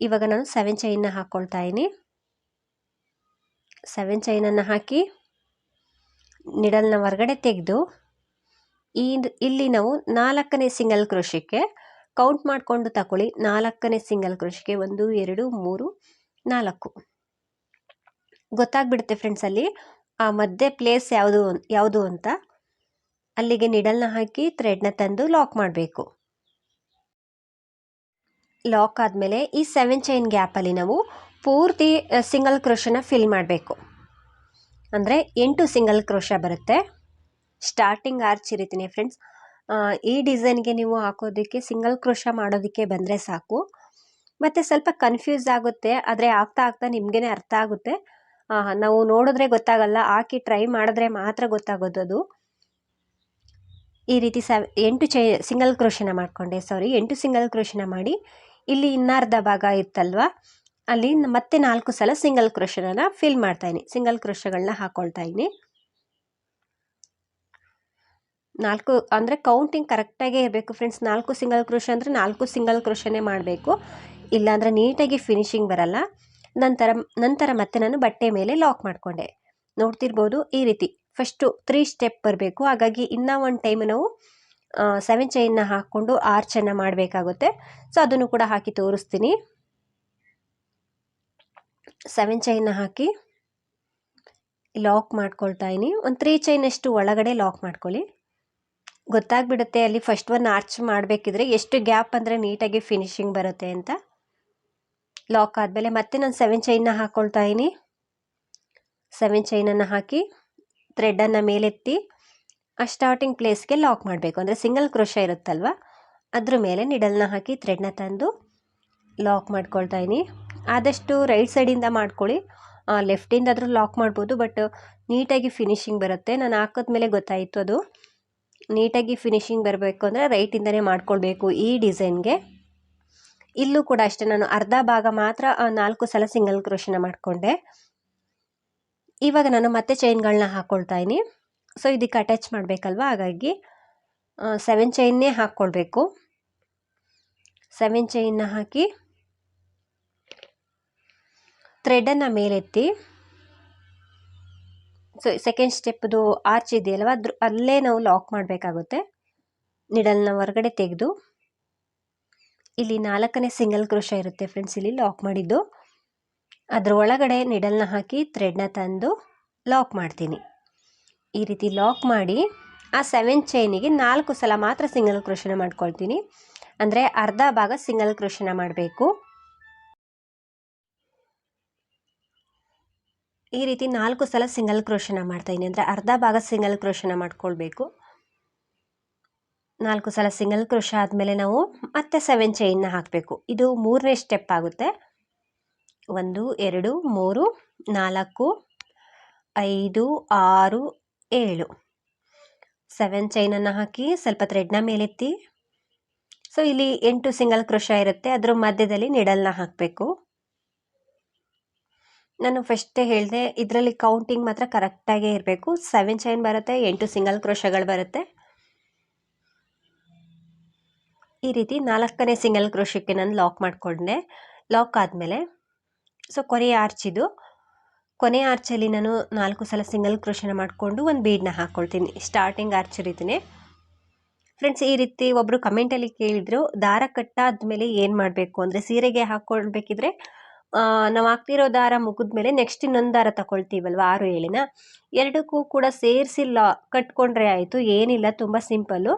ಇವಾಗ ನಾನು ಸೆವೆನ್ ಚೈನ್ನ ಹಾಕ್ಕೊಳ್ತಾ ಇದ್ದೀನಿ. ಸೆವೆನ್ ಚೈನನ್ನು ಹಾಕಿ ನಿಡಲ್ನ ಹೊರಗಡೆ ತೆಗೆದು ಈ ಇಲ್ಲಿ ನಾವು ನಾಲ್ಕನೇ ಸಿಂಗಲ್ ಕ್ರೋಶಕ್ಕೆ ಕೌಂಟ್ ಮಾಡಿಕೊಂಡು ತಗೊಳ್ಳಿ ನಾಲ್ಕನೇ ಸಿಂಗಲ್ ಕ್ರೋಶಕ್ಕೆ ಒಂದು, ಎರಡು, ಮೂರು, ನಾಲ್ಕು. ಗೊತ್ತಾಗ್ಬಿಡುತ್ತೆ ಫ್ರೆಂಡ್ಸ್ ಅಲ್ಲಿ, ಆ ಮಧ್ಯೆ ಪ್ಲೇಸ್ ಯಾವುದು ಯಾವುದು ಅಂತ. ಅಲ್ಲಿಗೆ ನಿಡಲ್ನ ಹಾಕಿ ಥ್ರೆಡ್ನ ತಂದು ಲಾಕ್ ಮಾಡಬೇಕು. ಲಾಕ್ ಆದಮೇಲೆ ಈ ಸೆವೆನ್ ಚೈನ್ ಗ್ಯಾಪಲ್ಲಿ ನಾವು ಪೂರ್ತಿ ಸಿಂಗಲ್ ಕ್ರೋಶನ ಫಿಲ್ ಮಾಡಬೇಕು. ಅಂದರೆ ಎಂಟು ಸಿಂಗಲ್ ಕ್ರೋಶ ಬರುತ್ತೆ. ಸ್ಟಾರ್ಟಿಂಗ್ ಆರ್ಚ್ ಇರಿತೀನಿ ಫ್ರೆಂಡ್ಸ್ ಈ ಡಿಸೈನ್ಗೆ ನೀವು ಹಾಕೋದಕ್ಕೆ ಸಿಂಗಲ್ ಕ್ರೋಶ ಮಾಡೋದಕ್ಕೆ ಬಂದರೆ ಸಾಕು. ಮತ್ತು ಸ್ವಲ್ಪ ಕನ್ಫ್ಯೂಸ್ ಆಗುತ್ತೆ, ಆದರೆ ಆಗ್ತಾ ಆಗ್ತಾ ನಿಮಗೇ ಅರ್ಥ ಆಗುತ್ತೆ. ನಾವು ನೋಡಿದ್ರೆ ಗೊತ್ತಾಗಲ್ಲ, ಹಾಕಿ ಟ್ರೈ ಮಾಡಿದ್ರೆ ಮಾತ್ರ ಗೊತ್ತಾಗೋದು ಅದು. ಈ ರೀತಿ ಸ, ಎಂಟು ಚೈ ಸಿಂಗಲ್ ಕ್ರೋಶನ ಮಾಡಿಕೊಂಡೆ ಸಾರಿ ಎಂಟು ಸಿಂಗಲ್ ಕ್ರೋಶನ ಮಾಡಿ. ಇಲ್ಲಿ ಇನ್ನರ್ಧ ಭಾಗ ಇತ್ತಲ್ವ? ಅಲ್ಲಿ ಮತ್ತೆ ನಾಲ್ಕು ಸಲ ಸಿಂಗಲ್ ಕ್ರೋಶನ ಫಿಲ್ ಮಾಡ್ತಾಯಿನಿ ಸಿಂಗಲ್ ಕ್ರೋಶಗಳನ್ನ ಹಾಕೊಳ್ತಾ ಇದ್ದೀನಿ. ನಾಲ್ಕು ಅಂದರೆ ಕೌಂಟಿಂಗ್ ಕರೆಕ್ಟಾಗೇ ಇರಬೇಕು ಫ್ರೆಂಡ್ಸ್ ನಾಲ್ಕು ಸಿಂಗಲ್ ಕ್ರೋಶ ಅಂದರೆ ನಾಲ್ಕು ಸಿಂಗಲ್ ಕ್ರೋಶನೇ ಮಾಡಬೇಕು. ಇಲ್ಲಾಂದರೆ ನೀಟಾಗಿ ಫಿನಿಶಿಂಗ್ ಬರಲ್ಲ. ನಂತರ ನಂತರ ಮತ್ತೆ ನಾನು ಬಟ್ಟೆ ಮೇಲೆ ಲಾಕ್ ಮಾಡಿಕೊಂಡೆ. ನೋಡ್ತಿರ್ಬೋದು ಈ ರೀತಿ. ಫಸ್ಟು ತ್ರೀ ಸ್ಟೆಪ್ ಬರಬೇಕು. ಹಾಗಾಗಿ ಇನ್ನೂ ಒಂದು ಟೈಮ್ ನಾವು ಸೆವೆನ್ ಚೈನ್ನ ಹಾಕ್ಕೊಂಡು ಆರ್ಚನ್ನು ಮಾಡಬೇಕಾಗುತ್ತೆ. ಸೊ ಅದನ್ನು ಕೂಡ ಹಾಕಿ ತೋರಿಸ್ತೀನಿ. ಸೆವೆನ್ ಚೈನ್ನ ಹಾಕಿ ಲಾಕ್ ಮಾಡ್ಕೊಳ್ತಾ ಇದ್ದೀನಿ ಒಂದು ತ್ರೀ ಚೈನಷ್ಟು ಒಳಗಡೆ ಲಾಕ್ ಮಾಡ್ಕೊಳ್ಳಿ. ಗೊತ್ತಾಗ್ಬಿಡುತ್ತೆ ಅಲ್ಲಿ ಫಸ್ಟ್ ಒನ್ ಆರ್ಚ್ ಮಾಡಬೇಕಿದ್ರೆ ಎಷ್ಟು ಗ್ಯಾಪ್ ಅಂದರೆ ನೀಟಾಗಿ ಫಿನಿಶಿಂಗ್ ಬರುತ್ತೆ ಅಂತ. ಲಾಕ್ ಆದಮೇಲೆ ಮತ್ತೆ ನಾನು ಸೆವೆನ್ ಚೈನ್ನ ಹಾಕ್ಕೊಳ್ತಾ ಇದ್ದೀನಿ ಸೆವೆನ್ ಚೈನನ್ನು ಹಾಕಿ ಥ್ರೆಡನ್ನು ಮೇಲೆತ್ತಿ ಆ ಸ್ಟಾರ್ಟಿಂಗ್ ಪ್ಲೇಸ್ಗೆ ಲಾಕ್ ಮಾಡಬೇಕು. ಅಂದರೆ ಸಿಂಗಲ್ ಕ್ರೋಶ ಇರುತ್ತಲ್ವ? ಅದ್ರ ಮೇಲೆ ನಿಡಲ್ನ ಹಾಕಿ ಥ್ರೆಡ್ನ ತಂದು ಲಾಕ್ ಮಾಡ್ಕೊಳ್ತಾ ಇದ್ದೀನಿ ಆದಷ್ಟು ರೈಟ್ ಸೈಡಿಂದ ಮಾಡ್ಕೊಳ್ಳಿ. ಲೆಫ್ಟಿಂದಾದರೂ ಲಾಕ್ ಮಾಡ್ಬೋದು ಬಟ್ ನೀಟಾಗಿ ಫಿನಿಶಿಂಗ್ ಬರುತ್ತೆ. ನಾನು ಹಾಕಿದ್ಮೇಲೆ ಗೊತ್ತಾಯಿತು ಅದು. ನೀಟಾಗಿ ಫಿನಿಶಿಂಗ್ ಬರಬೇಕು ಅಂದರೆ ರೈಟಿಂದನೇ ಮಾಡ್ಕೊಳ್ಬೇಕು ಈ ಡಿಸೈನ್ಗೆ. ಇಲ್ಲೂ ಕೂಡ ಅಷ್ಟೇ, ನಾನು ಅರ್ಧ ಭಾಗ ಮಾತ್ರ ನಾಲ್ಕು ಸಲ ಸಿಂಗಲ್ ಕ್ರೋಶನ ಮಾಡಿಕೊಂಡೆ. ಇವಾಗ ನಾನು ಮತ್ತೆ ಚೈನ್ಗಳನ್ನ ಹಾಕ್ಕೊಳ್ತಾ ಇದ್ದೀನಿ. ಸೊ ಇದಕ್ಕೆ ಅಟ್ಯಾಚ್ ಮಾಡಬೇಕಲ್ವ? ಹಾಗಾಗಿ ಸೆವೆನ್ ಚೈನ್ನೇ ಹಾಕ್ಕೊಳ್ಬೇಕು ಸೆವೆನ್ ಚೈನ್ನ ಹಾಕಿ ಥ್ರೆಡನ್ನು ಮೇಲೆತ್ತಿ. ಸೊ ಸೆಕೆಂಡ್ ಸ್ಟೆಪ್ದು ಆರ್ಚ್ ಇದೆಯಲ್ವ? ಅದ್ರ, ಅಲ್ಲೇ ನಾವು ಲಾಕ್ ಮಾಡಬೇಕಾಗುತ್ತೆ. ನಿಡಲ್ನ ಹೊರಗಡೆ ತೆಗೆದು. ಇಲ್ಲಿ ನಾಲ್ಕನೇ ಸಿಂಗಲ್ ಕ್ರೋಶ ಇರುತ್ತೆ ಫ್ರೆಂಡ್ಸ್ ಇಲ್ಲಿ ಲಾಕ್ ಮಾಡಿದ್ದು. ಅದ್ರ ಒಳಗಡೆ ನಿಡಲ್ನ ಹಾಕಿ ಥ್ರೆಡ್ನ ತಂದು ಲಾಕ್ ಮಾಡ್ತೀನಿ. ಈ ರೀತಿ ಲಾಕ್ ಮಾಡಿ, ಆ ಸೆವೆನ್ ಚೈನಿಗೆ ನಾಲ್ಕು ಸಲ ಮಾತ್ರ ಸಿಂಗಲ್ ಕ್ರೋಶನ ಮಾಡ್ಕೊಳ್ತೀನಿ. ಅಂದರೆ ಅರ್ಧ ಭಾಗ ಸಿಂಗಲ್ ಕ್ರೋಶನ ಮಾಡಬೇಕು. ಈ ರೀತಿ ನಾಲ್ಕು ಸಲ ಸಿಂಗಲ್ ಕ್ರೋಶನ ಮಾಡ್ತಾಯಿದ್ದೀನಿ ಅಂದರೆ ಅರ್ಧ ಭಾಗ ಸಿಂಗಲ್ ಕ್ರೋಶನ ಮಾಡ್ಕೊಳ್ಬೇಕು. ನಾಲ್ಕು ಸಲ ಸಿಂಗಲ್ ಕ್ರೋಶ ಆದಮೇಲೆ ನಾವು ಮತ್ತೆ ಸೆವೆನ್ ಚೈನ್ನ ಹಾಕಬೇಕು. ಇದು ಮೂರನೇ ಸ್ಟೆಪ್ ಆಗುತ್ತೆ. ಒಂದು, ಎರಡು, ಮೂರು, ನಾಲ್ಕು, ಐದು, ಆರು, ಏಳು. ಸೆವೆನ್ ಚೈನನ್ನು ಹಾಕಿ ಸ್ವಲ್ಪ ಥ್ರೆಡ್ನ ಮೇಲೆತ್ತಿ. ಸೊ ಇಲ್ಲಿ ಎಂಟು ಸಿಂಗಲ್ ಕ್ರೋಶ ಇರುತ್ತೆ. ಅದರ ಮಧ್ಯದಲ್ಲಿ ನಿಡಲ್ನ ಹಾಕಬೇಕು. ನಾನು ಫಸ್ಟೇ ಹೇಳಿದೆ, ಇದರಲ್ಲಿ ಕೌಂಟಿಂಗ್ ಮಾತ್ರ ಕರೆಕ್ಟಾಗೇ ಇರಬೇಕು. ಸೆವೆನ್ ಚೈನ್ ಬರುತ್ತೆ, ಎಂಟು ಸಿಂಗಲ್ ಕ್ರೋಶಗಳು ಬರುತ್ತೆ. ಈ ರೀತಿ ನಾಲ್ಕನೇ ಸಿಂಗಲ್ ಕ್ರೋಶಕ್ಕೆ ನಾನು ಲಾಕ್ ಮಾಡಿಕೊಂಡೆ. ಲಾಕ್ ಆದಮೇಲೆ ಸೊ ಕೊನೆಯ ಆರ್ಚಿದು ಕೊನೆಯ ಆರ್ಚಲ್ಲಿ ನಾನು ನಾಲ್ಕು ಸಲ ಸಿಂಗಲ್ ಕ್ರೋಶನ ಮಾಡಿಕೊಂಡು ಒಂದು ಬೀಡನ್ನ ಹಾಕ್ಕೊಳ್ತೀನಿ ಸ್ಟಾರ್ಟಿಂಗ್ ಆರ್ಚ್ ರೀತಿಯೇ ಫ್ರೆಂಡ್ಸ್ ಈ ರೀತಿ ಒಬ್ಬರು ಕಮೆಂಟಲ್ಲಿ ಕೇಳಿದ್ರು, ದಾರ ಕಟ್ಟಾದ ಮೇಲೆ ಏನು ಮಾಡಬೇಕು? ಅಂದರೆ ಸೀರೆಗೆ ಹಾಕ್ಕೊಳ್ಬೇಕಿದ್ರೆ ನಾವು ಹಾಕ್ತಿರೋ ದಾರ ಮುಗಿದ್ಮೇಲೆ ನೆಕ್ಸ್ಟ್ ಇನ್ನೊಂದು ದಾರ ತಗೊಳ್ತೀವಲ್ವ ಆರು ಏಳಿನ. ಎರಡಕ್ಕೂ ಕೂಡ ಸೇರಿಸಿ ಲಾ, ಕಟ್ಕೊಂಡ್ರೆ ಆಯಿತು. ಏನಿಲ್ಲ, ತುಂಬ ಸಿಂಪಲ್ಲು.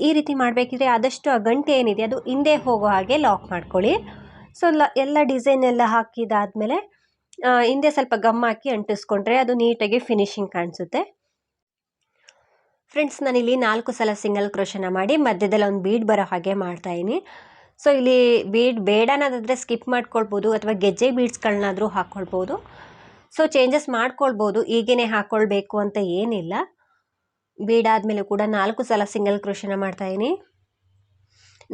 ಈ ರೀತಿ ಮಾಡಬೇಕಿದ್ರೆ ಆದಷ್ಟು ಆ ಗಂಟೆ ಏನಿದೆ, ಅದು ಹಿಂದೆ ಹೋಗೋ ಹಾಗೆ ಲಾಕ್ ಮಾಡ್ಕೊಳ್ಳಿ. ಸೊ ಲ, ಎಲ್ಲ ಡಿಸೈನ್ ಎಲ್ಲ ಹಾಕಿದಾದಮೇಲೆ ಹಿಂದೆ ಸ್ವಲ್ಪ ಗಮ್ ಹಾಕಿ ಅಂಟಿಸ್ಕೊಂಡ್ರೆ ಅದು ನೀಟಾಗಿ ಫಿನಿಶಿಂಗ್ ಕಾಣಿಸುತ್ತೆ. ಫ್ರೆಂಡ್ಸ್ ನಾನಿಲ್ಲಿ ನಾಲ್ಕು ಸಲ ಸಿಂಗಲ್ ಕ್ರೋಶನ ಮಾಡಿ ಮಧ್ಯದಲ್ಲಿ ಒಂದು ಬೀಡ್ ಬರೋ ಹಾಗೆ ಮಾಡ್ತಾಯಿನಿ ಸೊ ಇಲ್ಲಿ ಬೀಡ್ ಬೇಡ ಅನ್ನೋದಾದರೆ ಸ್ಕಿಪ್ ಮಾಡ್ಕೊಳ್ಬೋದು ಅಥವಾ ಗೆಜ್ಜೆ ಬೀಡ್ಸ್ಗಳನ್ನಾದರೂ ಹಾಕ್ಕೊಳ್ಬೋದು ಸೊ ಚೇಂಜಸ್ ಮಾಡ್ಕೊಳ್ಬೋದು. ಈಗೇನೆ ಹಾಕ್ಕೊಳ್ಬೇಕು ಅಂತ ಏನಿಲ್ಲ. ಬೀಡಾದಮೇಲೆ ಕೂಡ ನಾಲ್ಕು ಸಲ ಸಿಂಗಲ್ ಕ್ರೋಶನ ಮಾಡ್ತಾಯಿದ್ದೀನಿ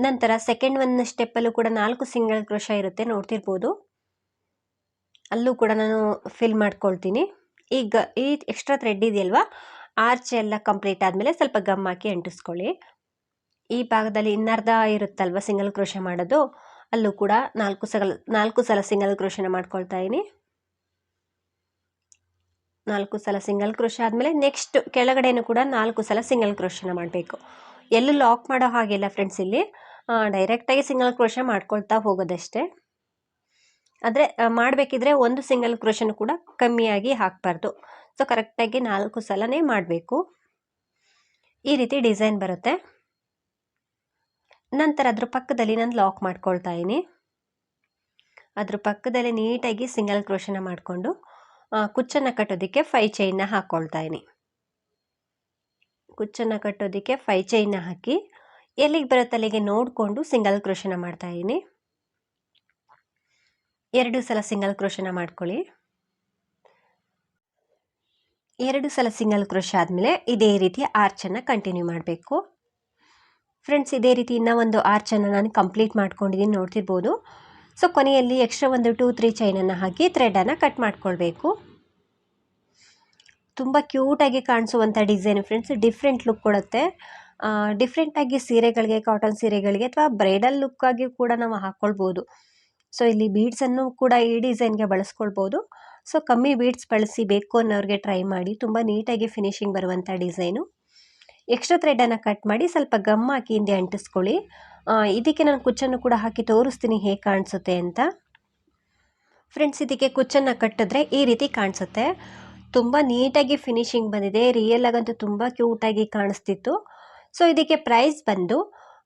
ನಂತರ ಸೆಕೆಂಡ್ ಒನ್ ಸ್ಟೆಪ್ಪಲ್ಲೂ ಕೂಡ ನಾಲ್ಕು ಸಿಂಗಲ್ ಕ್ರೋಶ ಇರುತ್ತೆ, ನೋಡ್ತಿರ್ಬೋದು. ಅಲ್ಲೂ ಕೂಡ ನಾನು ಫಿಲ್ ಮಾಡ್ಕೊಳ್ತೀನಿ. ಈಗ ಈ ಎಕ್ಸ್ಟ್ರಾ ಥ್ರೆಡ್ ಇದೆಯಲ್ವಾ? ಆರ್ಚ್ ಎಲ್ಲ ಕಂಪ್ಲೀಟ್ ಆದಮೇಲೆ ಸ್ವಲ್ಪ ಗಮ್ ಹಾಕಿ ಅಂಟಿಸ್ಕೊಳ್ಳಿ. ಈ ಭಾಗದಲ್ಲಿ ಇನ್ನರ್ಧ ಇರುತ್ತಲ್ವ ಸಿಂಗಲ್ ಕ್ರೋಶ ಮಾಡೋದು? ಅಲ್ಲೂ ಕೂಡ ನಾಲ್ಕು ಸಲ ನಾಲ್ಕು ಸಲ ಸಿಂಗಲ್ ಕ್ರೋಶನ ಮಾಡ್ಕೊಳ್ತಾ ಇದ್ದೀನಿ. ನಾಲ್ಕು ಸಲ ಸಿಂಗಲ್ ಕ್ರೋಶ ಆದಮೇಲೆ ನೆಕ್ಸ್ಟ್ ಕೆಳಗಡೆನೂ ಕೂಡ ನಾಲ್ಕು ಸಲ ಸಿಂಗಲ್ ಕ್ರೋಶನ ಮಾಡಬೇಕು. ಎಲ್ಲೂ ಲಾಕ್ ಮಾಡೋ ಹಾಗಿಲ್ಲ ಫ್ರೆಂಡ್ಸ್ ಇಲ್ಲಿ. ಡೈರೆಕ್ಟಾಗಿ ಸಿಂಗಲ್ ಕ್ರೋಶ ಮಾಡ್ಕೊಳ್ತಾ ಹೋಗೋದಷ್ಟೇ. ಆದರೆ ಮಾಡಬೇಕಿದ್ರೆ ಒಂದು ಸಿಂಗಲ್ ಕ್ರೋಶನ ಕೂಡ ಕಮ್ಮಿಯಾಗಿ ಹಾಕಬಾರ್ದು. ಸೊ ಕರೆಕ್ಟಾಗಿ ನಾಲ್ಕು ಸಲನೇ ಮಾಡಬೇಕು. ಈ ರೀತಿ ಡಿಸೈನ್ ಬರುತ್ತೆ. ನಂತರ ಅದ್ರ ಪಕ್ಕದಲ್ಲಿ ನಾನು ಲಾಕ್ ಮಾಡ್ಕೊಳ್ತಾ ಇದ್ದೀನಿ ಅದ್ರ ಪಕ್ಕದಲ್ಲಿ ನೀಟಾಗಿ ಸಿಂಗಲ್ ಕ್ರೋಶನ ಮಾಡಿಕೊಂಡು ಕುಚ್ಚನ್ನು ಕಟ್ಟೋದಕ್ಕೆ ಫೈ ಚೈನ್ನ ಹಾಕ್ಕೊಳ್ತಾ ಇದ್ದೀನಿ ಕುಚ್ಚನ್ನು ಕಟ್ಟೋದಕ್ಕೆ ಫೈ ಚೈನ್ನ ಹಾಕಿ, ಎಲ್ಲಿಗೆ ಬರುತ್ತೆ ಅಲ್ಲಿಗೆ ನೋಡಿಕೊಂಡು ಸಿಂಗಲ್ ಕ್ರೋಶನ ಮಾಡ್ತಾ ಇದ್ದೀನಿ ಎರಡು ಸಲ ಸಿಂಗಲ್ ಕ್ರೋಶನ ಮಾಡ್ಕೊಳ್ಳಿ. ಎರಡು ಸಲ ಸಿಂಗಲ್ ಕ್ರೋಶ ಆದಮೇಲೆ ಇದೇ ರೀತಿ ಆರ್ಚನ್ನು ಕಂಟಿನ್ಯೂ ಮಾಡಬೇಕು. ಫ್ರೆಂಡ್ಸ್ ಇದೇ ರೀತಿ ಇನ್ನೂ ಒಂದು ಆರ್ಚನ್ನು ನಾನು ಕಂಪ್ಲೀಟ್ ಮಾಡ್ಕೊಂಡಿದ್ದೀನಿ ನೋಡ್ತಿರ್ಬೋದು. ಸೊ ಕೊನೆಯಲ್ಲಿ ಎಕ್ಸ್ಟ್ರಾ ಒಂದು ಟೂ ತ್ರೀ ಚೈನನ್ನು ಹಾಕಿ ಥ್ರೆಡನ್ನು ಕಟ್ ಮಾಡ್ಕೊಳ್ಬೇಕು. ತುಂಬ ಕ್ಯೂಟಾಗಿ ಕಾಣಿಸುವಂಥ ಡಿಸೈನ್ ಫ್ರೆಂಡ್ಸ್ ಡಿಫ್ರೆಂಟ್ ಲುಕ್ ಕೊಡುತ್ತೆ. ಡಿಫ್ರೆಂಟಾಗಿ ಸೀರೆಗಳಿಗೆ ಕಾಟನ್ ಸೀರೆಗಳಿಗೆ ಅಥವಾ ಬ್ರೈಡಲ್ ಲುಕ್ಕಾಗಿ ಕೂಡ ನಾವು ಹಾಕ್ಕೊಳ್ಬೋದು ಸೊ ಇಲ್ಲಿ ಬೀಡ್ಸನ್ನು ಕೂಡ ಈ ಡಿಸೈನ್ಗೆ ಬಳಸ್ಕೊಳ್ಬೋದು. ಸೊ ಕಮ್ಮಿ ಬೀಡ್ಸ್ ಬಳಸಿ ಬೇಕು ಅನ್ನೋರಿಗೆ ಟ್ರೈ ಮಾಡಿ, ತುಂಬ ನೀಟಾಗಿ ಫಿನಿಶಿಂಗ್ ಬರುವಂಥ ಡಿಸೈನು ಎಕ್ಸ್ಟ್ರಾ ಥ್ರೆಡನ್ನು ಕಟ್ ಮಾಡಿ ಸ್ವಲ್ಪ ಗಮ್ ಹಾಕಿ ಹಿಂದೆ ಅಂಟಿಸ್ಕೊಳ್ಳಿ. ಇದಕ್ಕೆ ನಾನು ಕುಚ್ಚನ್ನು ಕೂಡ ಹಾಕಿ ತೋರಿಸ್ತೀನಿ ಹೇಗೆ ಕಾಣಿಸುತ್ತೆ ಅಂತ. ಫ್ರೆಂಡ್ಸ್ ಇದಕ್ಕೆ ಕುಚ್ಚನ್ನು ಕಟ್ಟಿದ್ರೆ ಈ ರೀತಿ ಕಾಣಿಸುತ್ತೆ. ತುಂಬ ನೀಟಾಗಿ ಫಿನಿಶಿಂಗ್ ಬಂದಿದೆ. ರಿಯಲ್ ಆಗಂತೂ ತುಂಬ ಕ್ಯೂಟಾಗಿ ಕಾಣಿಸ್ತಿತ್ತು. ಸೊ ಇದಕ್ಕೆ ಪ್ರೈಸ್ ಬಂದು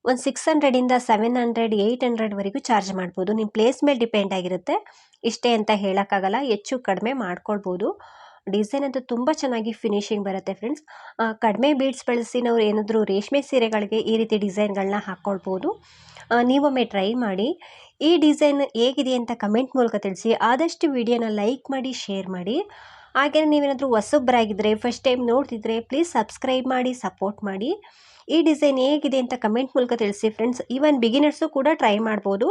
ಒಂದು ಸಿಕ್ಸ್ ಹಂಡ್ರೆಡಿಂದ ಸೆವೆನ್ ಹಂಡ್ರೆಡ್ ಏಯ್ಟ್ ಹಂಡ್ರೆಡ್ವರೆಗೂ ಚಾರ್ಜ್ ಮಾಡ್ಬೋದು. ನಿಮ್ಮ ಪ್ಲೇಸ್ ಮೇಲೆ ಡಿಪೆಂಡ್ ಆಗಿರುತ್ತೆ. ಇಷ್ಟೇ ಅಂತ ಹೇಳೋಕ್ಕಾಗಲ್ಲ. ಹೆಚ್ಚು ಕಡಿಮೆ ಮಾಡ್ಕೊಳ್ಬೋದು. ಡಿಸೈನ್ ಅಂತೂ ತುಂಬ ಚೆನ್ನಾಗಿ ಫಿನಿಶಿಂಗ್ ಬರುತ್ತೆ ಫ್ರೆಂಡ್ಸ್ ಕಡಿಮೆ ಬೀಡ್ಸ್ ಬಳಸಿ ನಾವು ಏನಾದರೂ ರೇಷ್ಮೆ ಸೀರೆಗಳಿಗೆ ಈ ರೀತಿ ಡಿಸೈನ್ಗಳನ್ನ ಹಾಕ್ಕೊಳ್ಬೋದು ನೀವೊಮ್ಮೆ ಟ್ರೈ ಮಾಡಿ. ಈ ಡಿಸೈನ್ ಹೇಗಿದೆ ಅಂತ ಕಮೆಂಟ್ ಮೂಲಕ ತಿಳಿಸಿ. ಆದಷ್ಟು ವಿಡಿಯೋನ ಲೈಕ್ ಮಾಡಿ ಶೇರ್ ಮಾಡಿ. ಹಾಗೆಯೇ ನೀವೇನಾದರೂ ಹೊಸೊಬ್ಬರಾಗಿದ್ದರೆ ಫಸ್ಟ್ ಟೈಮ್ ನೋಡ್ತಿದ್ರೆ ಪ್ಲೀಸ್ ಸಬ್ಸ್ಕ್ರೈಬ್ ಮಾಡಿ ಸಪೋರ್ಟ್ ಮಾಡಿ. ಈ ಡಿಸೈನ್ ಹೇಗಿದೆ ಅಂತ ಕಮೆಂಟ್ ಮೂಲಕ ತಿಳಿಸಿ ಫ್ರೆಂಡ್ಸ್ ಈವನ್ ಬಿಗಿನರ್ಸು ಕೂಡ ಟ್ರೈ ಮಾಡ್ಬೋದು.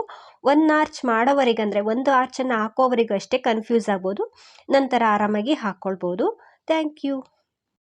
ಒನ್ ಆರ್ಚ್ ಮಾಡೋವರೆಗೆ ಅಂದರೆ ಒಂದು ಆರ್ಚನ್ನು ಹಾಕೋವರೆಗೂ ಅಷ್ಟೇ ಕನ್ಫ್ಯೂಸ್ ಆಗ್ಬೋದು. ನಂತರ ಆರಾಮಾಗಿ ಹಾಕ್ಕೊಳ್ಬೋದು ಥ್ಯಾಂಕ್ ಯು